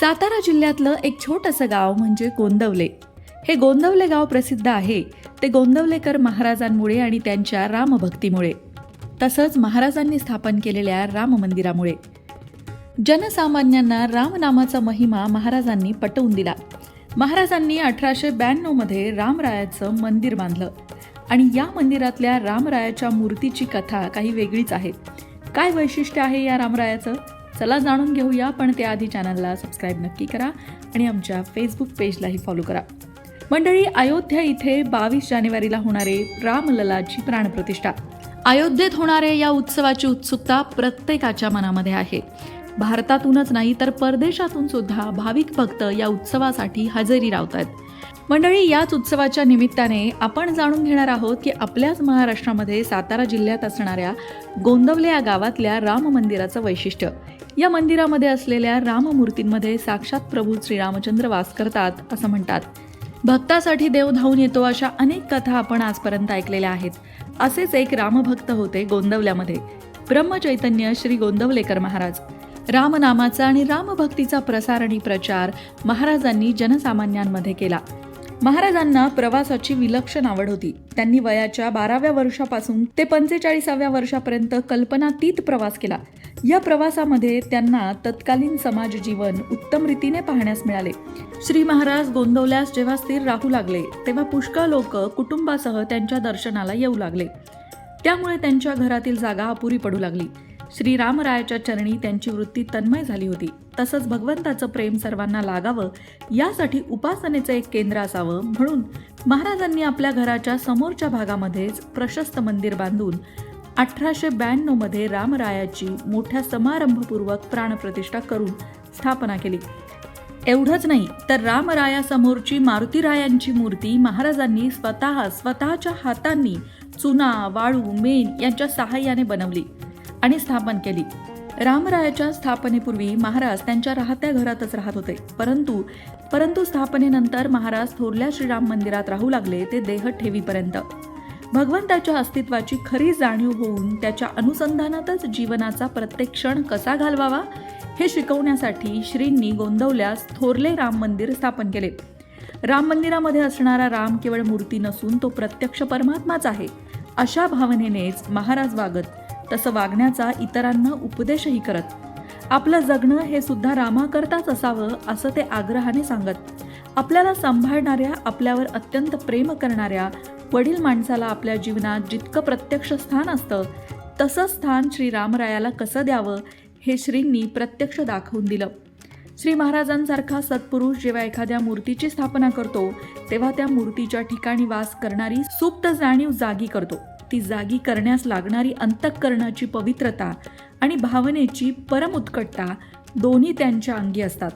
सातारा जिल्ह्यातलं एक छोटंसं गाव म्हणजे गोंदवले. हे गोंदवले गाव प्रसिद्ध आहे. ते गोंदवलेकर महाराजांमुळे आणि त्यांच्या रामभक्तीमुळे. तसंच महाराजांनी स्थापन केलेल्या राम मंदिरामुळे जनसामान्यांना रामनामाचा महिमा महाराजांनी पटवून दिला. महाराजांनी अठराशे ब्याण्णवमध्ये रामरायाचं मंदिर बांधलं. आणि या मंदिरातल्या रामरायाच्या मूर्तीची कथा काही वेगळीच आहे. काय वैशिष्ट्य आहे या रामरायाचं? चला जाणून घेऊया पण त्याआधी चॅनलला सबस्क्राईब नक्की करा आणि आमच्या फेसबुक पेजलाही फॉलो करा. मंडळी अयोध्या इथे बावीस जानेवारीला होणारे रामललाची प्राणप्रतिष्ठा. अयोध्येत होणारे या उत्सवाची उत्सुकता प्रत्येकाच्या मनामध्ये आहे. भारतातूनच नाही तर परदेशातून सुद्धा भाविक भक्त या उत्सवासाठी हजेरी लावत आहेत मंडळी याच उत्सवाच्या निमित्ताने आपण जाणून घेणार आहोत की आपल्याच महाराष्ट्रामध्ये सातारा जिल्ह्यात असणाऱ्या गोंदवले या गावातल्या राम मंदिराचं वैशिष्ट्य. या मंदिरामध्ये असलेल्या राममूर्तींमध्ये साक्षात प्रभू श्रीरामचंद्र वास करतात असं म्हणतात. भक्तासाठी देव धावून येतो अशा अनेक कथा आपण आजपर्यंत ऐकलेल्या आहेत. असेच एक रामभक्त होते गोंदवल्यामध्ये. ब्रह्मचैतन्य श्री गोंदवलेकर महाराज. रामनामाचा आणि रामभक्तीचा प्रसार आणि प्रचार महाराजांनी जनसामान्यांमध्ये केला. महाराजांना प्रवासाची विलक्षण आवड होती. त्यांनी वयाच्या बाराव्या वर्षापासून ते पंचेचाळीसाव्या वर्षापर्यंत कल्पनातीत प्रवास केला. या प्रवासामध्ये त्यांना तत्कालीन समाज जीवन उत्तम रीतीने पाहण्यास मिळाले. श्री महाराज गोंदवल्यास जेव्हा स्थिर राहू लागले तेव्हा पुष्कळ लोक कुटुंबासह त्यांच्या दर्शनाला येऊ लागले. त्यामुळे त्यांच्या घरातील जागा अपुरी पडू लागली. श्रीरामरायाच्या चरणी त्यांची वृत्ती तन्मय झाली होती. तसंच भगवंताचं प्रेम सर्वांना लागावं यासाठी उपासनेचं एक केंद्र असावं म्हणून महाराजांनी आपल्या घराच्या समोरच्या भागामध्येच प्रशस्त मंदिर बांधून अठराशे ब्याण्णवमध्ये रामरायाची मोठ्या समारंभपूर्वक प्राणप्रतिष्ठा करून स्थापना केली. एवढंच नाही तर रामरायासमोरची मारुतीरायांची मूर्ती महाराजांनी स्वतः स्वतःच्या हातांनी चुना वाळू मेण यांच्या सहाय्याने बनवली. आणि स्थापन केली. रामरायाच्या स्थापनेपूर्वी महाराज त्यांच्या राहत्या घरातच राहत होते. परंतु परंतु स्थापनेनंतर महाराज थोरल्या श्रीराम मंदिरात राहू लागले ते देह ठेवीपर्यंत. भगवंताच्या अस्तित्वाची खरी जाणीव होऊन त्याच्या अनुसंधानातच जीवनाचा प्रत्येक क्षण कसा घालवावा हे शिकवण्यासाठी श्रींनी गोंदवल्यास थोरले राम मंदिर स्थापन केले. राम मंदिरामध्ये असणारा राम केवळ मूर्ती नसून तो प्रत्यक्ष परमात्माच आहे. अशा भावनेनेच महाराज वागत तसं वागण्याचा इतरांना उपदेशही करत. आपलं जगणं हे सुद्धा रामाकरताच असावं असं ते आग्रहाने सांगत. आपल्याला सांभाळणाऱ्या आपल्यावर अत्यंत प्रेम करणाऱ्या वडील माणसाला आपल्या जीवनात जितकं प्रत्यक्ष स्थान असतं तसं स्थान श्री रामरायाला कसं द्यावं हे श्रींनी प्रत्यक्ष दाखवून दिलं. श्री महाराजांसारखा सत्पुरुष जेव्हा एखाद्या मूर्तीची स्थापना करतो तेव्हा त्या मूर्तीच्या ठिकाणी वास करणारी सुप्त जाणीव जागी करतो. ती जागी करण्यास लागणारी अंतःकरणाची पवित्रता आणि भावनेची परम उत्कटता दोन्ही त्यांच्या अंगी असतात.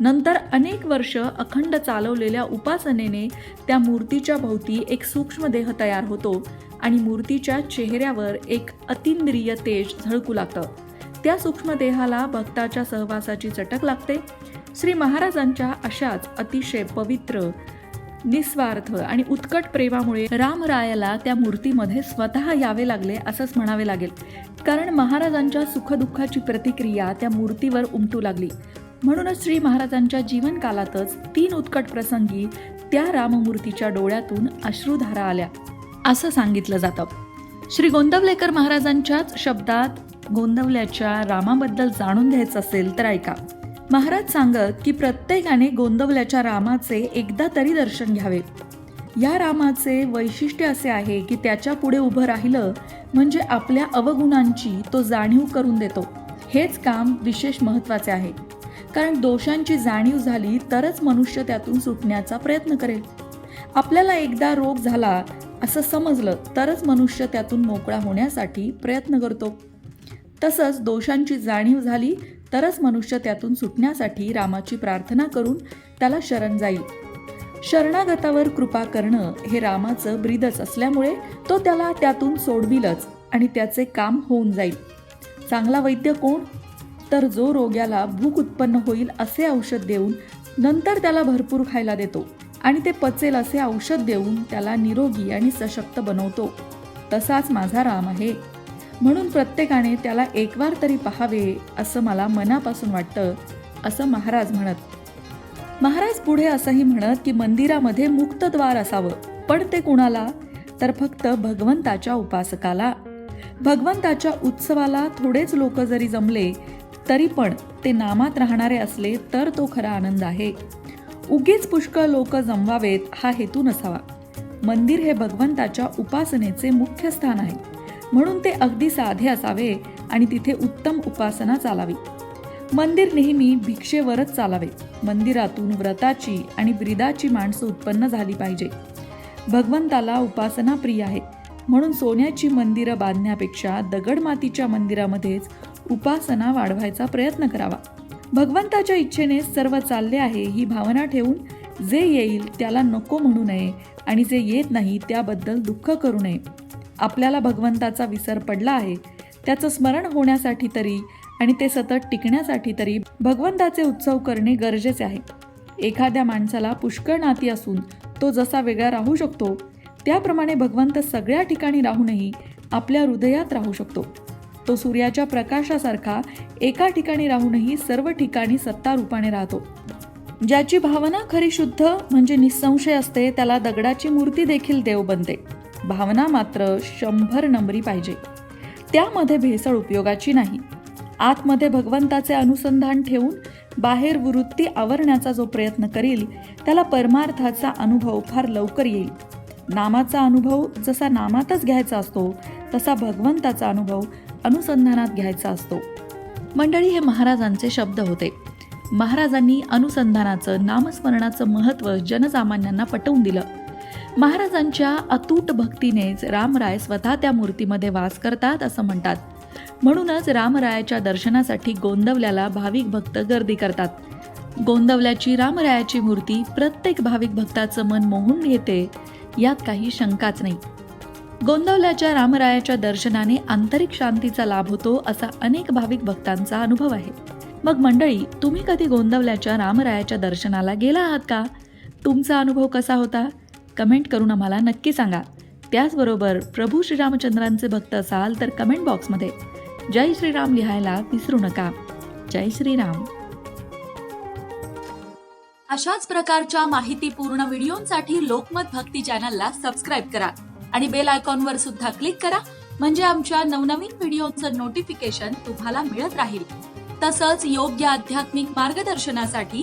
नंतर अनेक वर्ष अखंड चालवलेल्या उपासनेने त्या मूर्तीच्या भोवती एक सूक्ष्म देह तयार होतो आणि मूर्तीच्या चेहऱ्यावर एक अतिंद्रिय तेज झळकू लागतं. त्या सूक्ष्म देहाला भक्ताच्या सहवासाची चटक लागते. श्री महाराजांच्या अशाच अतिशय पवित्र निस्वार्थ आणि उत्कट प्रेमामुळे रामरायाला त्या मूर्तीमध्ये स्वतः यावे लागले असंच म्हणावे लागेल. कारण महाराजांच्या सुखदुःखाची प्रतिक्रिया त्या मूर्तीवर उमटू लागली. म्हणूनच श्री महाराजांच्या जीवनकालातच तीन उत्कट प्रसंगी त्या राममूर्तीच्या डोळ्यातून अश्रुधारा आल्या. असं सांगितलं जातं. श्री गोंदवलेकर महाराजांच्याच शब्दात गोंदवल्याच्या रामाबद्दल जाणून घ्यायचं असेल तर ऐका. महाराज सांगत की प्रत्येकाने गोंदवल्याच्या रामाचे एकदा तरी दर्शन घ्यावे. या रामाचे वैशिष्ट्य असे आहे की त्याच्या पुढे उभं राहिलं म्हणजे आपल्या अवगुणांची तो जाणीव करून देतो. हेच काम विशेष महत्त्वाचे आहे. कारण दोषांची जाणीव झाली तरच मनुष्य त्यातून सुटण्याचा प्रयत्न करेल. आपल्याला एकदा रोग झाला असं समजलं तरच मनुष्य त्यातून मोकळा होण्यासाठी प्रयत्न करतो. तसंच दोषांची जाणीव झाली तरच मनुष्य त्यातून सुटण्यासाठी रामाची प्रार्थना करून त्याला शरण जाईल. शरणागतावर कृपा करणं हे रामाचं ब्रीदच असल्यामुळे तो त्याला त्यातून सोडविलच आणि त्याचे काम होऊन जाईल. चांगला वैद्य कोण? तर जो रोग्याला भूक उत्पन्न होईल असे औषध देऊन नंतर त्याला भरपूर खायला देतो आणि ते पचेल असे औषध देऊन त्याला निरोगी आणि सशक्त बनवतो. तसाच माझा राम आहे. म्हणून प्रत्येकाने त्याला एकवार तरी पहावे असं मला मनापासून वाटतं असं महाराज म्हणत. महाराज पुढे असंही म्हणत की मंदिरामध्ये मुक्तद्वार असावं पण ते कुणाला? तर फक्त भगवंताच्या उपासकाला. भगवंताच्या उत्सवाला थोडेच लोक जरी जमले तरी पण ते नामात राहणारे असले तर तो खरा आनंद आहे. उगीच पुष्कळ लोक जमवावेत हा हेतू नसावा. मंदिर हे भगवंताच्या उपासनेचे मुख्य स्थान आहे. म्हणून ते अगदी साधे असावे आणि तिथे उत्तम उपासना चालावी. मंदिर नेहमी भिक्षेवरच चालावे. मंदिरातून व्रताची आणि ब्रिदाची माणसं उत्पन्न झाली पाहिजे. भगवंताला उपासना प्रिय आहे. म्हणून सोन्याची मंदिरं बांधण्यापेक्षा दगडमातीच्या मंदिरामध्येच उपासना वाढवायचा प्रयत्न करावा. भगवंताच्या इच्छेने सर्व चालले आहे ही भावना ठेवून जे येईल त्याला नको म्हणू नये आणि जे येत नाही त्याबद्दल दुःख करू नये. आपल्याला भगवंताचा विसर पडला आहे त्याचं स्मरण होण्यासाठी तरी आणि ते सतत टिकण्यासाठी तरी भगवंताचे उत्सव करणे गरजेचे आहे. एखाद्या माणसाला पुष्कळ नाती असून तो जसा वेगळा राहू शकतो त्याप्रमाणे भगवंत सगळ्या ठिकाणी राहूनही आपल्या हृदयात राहू शकतो. तो सूर्याच्या प्रकाशासारखा एका ठिकाणी राहूनही सर्व ठिकाणी सत्ता रूपाने राहतो. ज्याची भावना खरी शुद्ध म्हणजे निसंशय असते त्याला दगडाची मूर्ती देखील देव बनते. भावना मात्र शंभर नंबरी पाहिजे. त्यामध्ये भेसळ उपयोगाची नाही. आतमध्ये भगवंताचे अनुसंधान ठेवून बाहेर वृत्ती आवरण्याचा जो प्रयत्न करील त्याला परमार्थाचा अनुभव फार लवकर येईल. नामाचा अनुभव जसा नामातच घ्यायचा असतो तसा भगवंताचा अनुभव अनुसंधानात घ्यायचा असतो. मंडळी हे महाराजांचे शब्द होते. महाराजांनी अनुसंधानाचं नामस्मरणाचं महत्त्व जनसामान्यांना पटवून दिलं. महाराजांच्या अतूट भक्तीनेच रामराय स्वतः त्या मूर्तीमध्ये वास करतात असं म्हणतात. म्हणूनच रामरायाच्या दर्शनासाठी गोंदवल्याला भाविक भक्त गर्दी करतात. गोंदवल्याची रामरायाची मूर्ती प्रत्येक भाविक भक्ताचं मन मोहून घेते यात काही शंकाच नाही. गोंदवल्याच्या रामरायाच्या दर्शनाने आंतरिक शांतीचा लाभ होतो असा अनेक भाविक भक्तांचा अनुभव आहे. मग मंडळी तुम्ही कधी गोंदवल्याच्या रामरायाच्या दर्शनाला गेला आहात का? तुमचा अनुभव कसा होता? कमेंट करून आम्हाला नक्की सांगा. त्याचबरोबर प्रभू श्रीरामचंद्रांचे भक्त असाल तर कमेंट बॉक्समध्ये जय श्रीराम लिहायला विसरू नका. जय श्रीराम. अशाच प्रकारच्या माहितीपूर्ण व्हिडिओंसाठी लोकमत भक्ती चॅनलला सबस्क्राईब करा आणि बेल आयकॉनवर सुद्धा क्लिक करा म्हणजे आमच्या नवनवीन व्हिडिओचं नोटिफिकेशन तुम्हाला मिळत राहील. तसंच योग्य आध्यात्मिक मार्गदर्शनासाठी